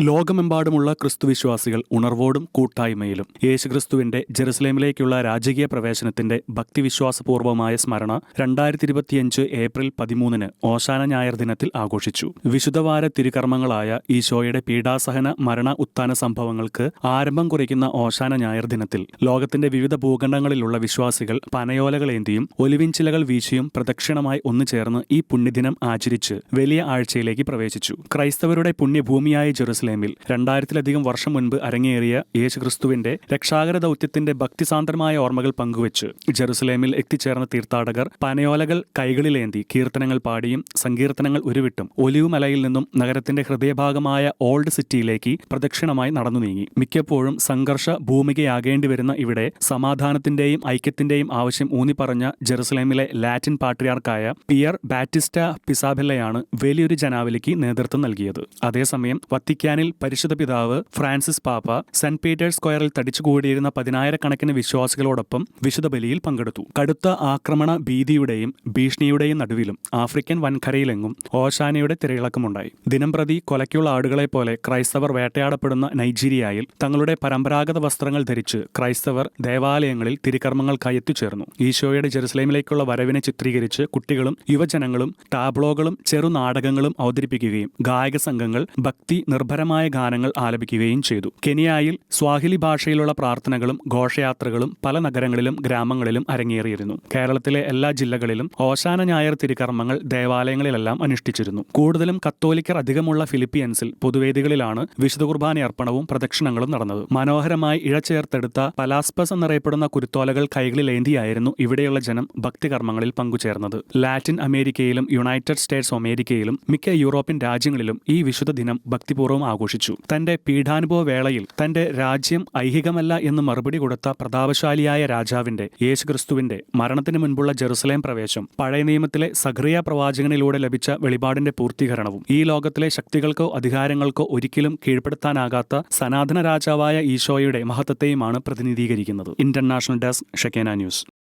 ലോകമെമ്പാടുമുള്ള ക്രിസ്തുവിശ്വാസികൾ ഉണർവോടും കൂട്ടായ്മയിലും യേശുക്രിസ്തുവിന്റെ ജെറുസലേമിലേക്കുള്ള രാജകീയ പ്രവേശനത്തിന്റെ ഭക്തിവിശ്വാസപൂർവമായ സ്മരണ രണ്ടായിരത്തി ഇരുപത്തിയഞ്ച് ഏപ്രിൽ പതിമൂന്നിന് ഓശാന ഞായർ ദിനത്തിൽ ആഘോഷിച്ചു. വിശുദ്ധവാര തിരുകർമ്മങ്ങളായ ഈശോയുടെ പീഡാസഹന മരണ ഉത്ഥാന സംഭവങ്ങൾക്ക് ആരംഭം കുറിക്കുന്ന ഓശാന ഞായർ ദിനത്തിൽ ലോകത്തിന്റെ വിവിധ ഭൂഖണ്ഡങ്ങളിലുള്ള വിശ്വാസികൾ പനയോലകളേന്തിയും ഒലിവിൻചിലകൾ വീശിയും പ്രദക്ഷിണമായി ഒന്നു ചേർന്ന് ഈ പുണ്യദിനം ആചരിച്ച് വലിയ ആഴ്ചയിലേക്ക് പ്രവേശിച്ചു. ക്രൈസ്തവരുടെ പുണ്യഭൂമിയായ ജെറുസലേമിൽ രണ്ടായിരത്തിലധികം വർഷം മുൻപ് അരങ്ങേറിയ യേശുക്രിസ്തുവിന്റെ രക്ഷാകര ദൗത്യത്തിന്റെ ഭക്തിസാന്ദ്രമായ ഓർമ്മകൾ പങ്കുവച്ച് ജെറുസലേമിൽ എത്തിച്ചേർന്ന തീർത്ഥാടകർ പനയോലകൾ കൈകളിലേന്തി കീർത്തനങ്ങൾ പാടിയും സങ്കീർത്തനങ്ങൾ ഉരുവിട്ടും ഒലിവുമലയിൽ നിന്നും നഗരത്തിന്റെ ഹൃദയഭാഗമായ ഓൾഡ് സിറ്റിയിലേക്ക് പ്രദക്ഷിണമായി നടന്നു നീങ്ങി. മിക്കപ്പോഴും സംഘർഷ ഭൂമികയാകേണ്ടി വരുന്ന ഇവിടെ സമാധാനത്തിന്റെയും ഐക്യത്തിന്റെയും ആവശ്യം ഊന്നിപ്പറഞ്ഞ ജെറുസലേമിലെ ലാറ്റിൻ പാട്രിയാർക്കായ പിയർ ബാറ്റിസ്റ്റ പിസാബെല്ലയാണ് വലിയൊരു ജനാവലിക്ക് നേതൃത്വം നൽകിയത്. അതേസമയം വത്തിക്കാനിൽ പരിശുദ്ധ പിതാവ് ഫ്രാൻസിസ് പാപ്പ സെന്റ് പീറ്റേഴ്സ് സ്ക്വയറിൽ തടിച്ചുകൂടിയിരുന്ന പതിനായിരക്കണക്കിന് വിശ്വാസികളോടൊപ്പം വിശുദ്ധ ബലിയിൽ പങ്കെടുത്തു. കടുത്ത ആക്രമണ ഭീതിയുടെയും ഭീഷണിയുടെയും നടുവിലും ആഫ്രിക്കൻ വൻകരയിലെങ്ങും ഓശാനയുടെ തിരയിളക്കമുണ്ടായി. ദിനംപ്രതി കൊലയ്ക്കുള്ള ആടുകളെ പോലെ ക്രൈസ്തവർ വേട്ടയാടപ്പെടുന്ന നൈജീരിയയിൽ തങ്ങളുടെ പരമ്പരാഗത വസ്ത്രങ്ങൾ ധരിച്ച് ക്രൈസ്തവർ ദേവാലയങ്ങളിൽ തിരുക്കർമ്മങ്ങൾക്കായി എത്തിച്ചേർന്നു. ഈശോയുടെ ജെറുസലേമിലേക്കുള്ള വരവിനെ ചിത്രീകരിച്ച് കുട്ടികളും യുവജനങ്ങളും ടാബ്ലോകളും ചെറുനാടകങ്ങളും അവതരിപ്പിക്കുകയും ഗായക സംഘങ്ങൾ ഭക്തി നിർഭരമായ ഗാനങ്ങൾ ആലപിക്കുകയും ചെയ്തു. കെനിയായിൽ സ്വാഹിലി ഭാഷയിലുള്ള പ്രാർത്ഥനകളും ഘോഷയാത്രകളും പല നഗരങ്ങളിലും ഗ്രാമങ്ങളിലും അരങ്ങേറിയിരുന്നു. കേരളത്തിലെ എല്ലാ ജില്ലകളിലും ഓശാന ഞായർ തിരുക്കർമ്മങ്ങൾ ദേവാലയങ്ങളിലെല്ലാം അനുഷ്ഠിച്ചിരുന്നു. കൂടുതലും കത്തോലിക്കർ അധികമുള്ള ഫിലിപ്പീൻസിൽ പൊതുവേദികളിലാണ് വിശുദ്ധ കുർബാന അർപ്പണവും പ്രദക്ഷിണങ്ങളും നടന്നത്. മനോഹരമായി ഇഴചേർത്തെടുത്ത പലാസ്പസ് എന്നറിയപ്പെടുന്ന കുരുത്തോലകൾ കൈകളിലേന്തിയായിരുന്നു ഇവിടെയുള്ള ജനം ഭക്തികർമ്മങ്ങളിൽ പങ്കുചേർന്നത്. ലാറ്റിൻ അമേരിക്കയിലും യുണൈറ്റഡ് സ്റ്റേറ്റ്സ് അമേരിക്കയിലും മിക്ക യൂറോപ്യൻ രാജ്യങ്ങളിലും ഈ വിശുദ്ധ ദിനം ഭക്തിപൂർവം ആഘോഷിച്ചു. തന്റെ പീഠാനുഭവ വേളയിൽ തന്റെ രാജ്യം ഐഹികമല്ല എന്ന് മറുപടി കൊടുത്ത പ്രതാപശാലിയായ രാജാവിന്റെ യേശുക്രിസ്തുവിന്റെ മരണത്തിന് മുൻപുള്ള ജെറുസലേം പ്രവേശം പഴയ നിയമത്തിലെ സഖ്രിയ പ്രവാചകനിലൂടെ ലഭിച്ച വെളിപാടിന്റെ പൂർത്തീകരണവും ഈ ലോകത്തിലെ ശക്തികൾക്കോ അധികാരങ്ങൾക്കോ ഒരിക്കലും കീഴ്പ്പെടുത്താനാകാത്ത സനാതന രാജാവായ ഈശോയുടെ മഹത്വത്തെയുമാണ് പ്രതിനിധീകരിക്കുന്നത്. International desk Shekinah news.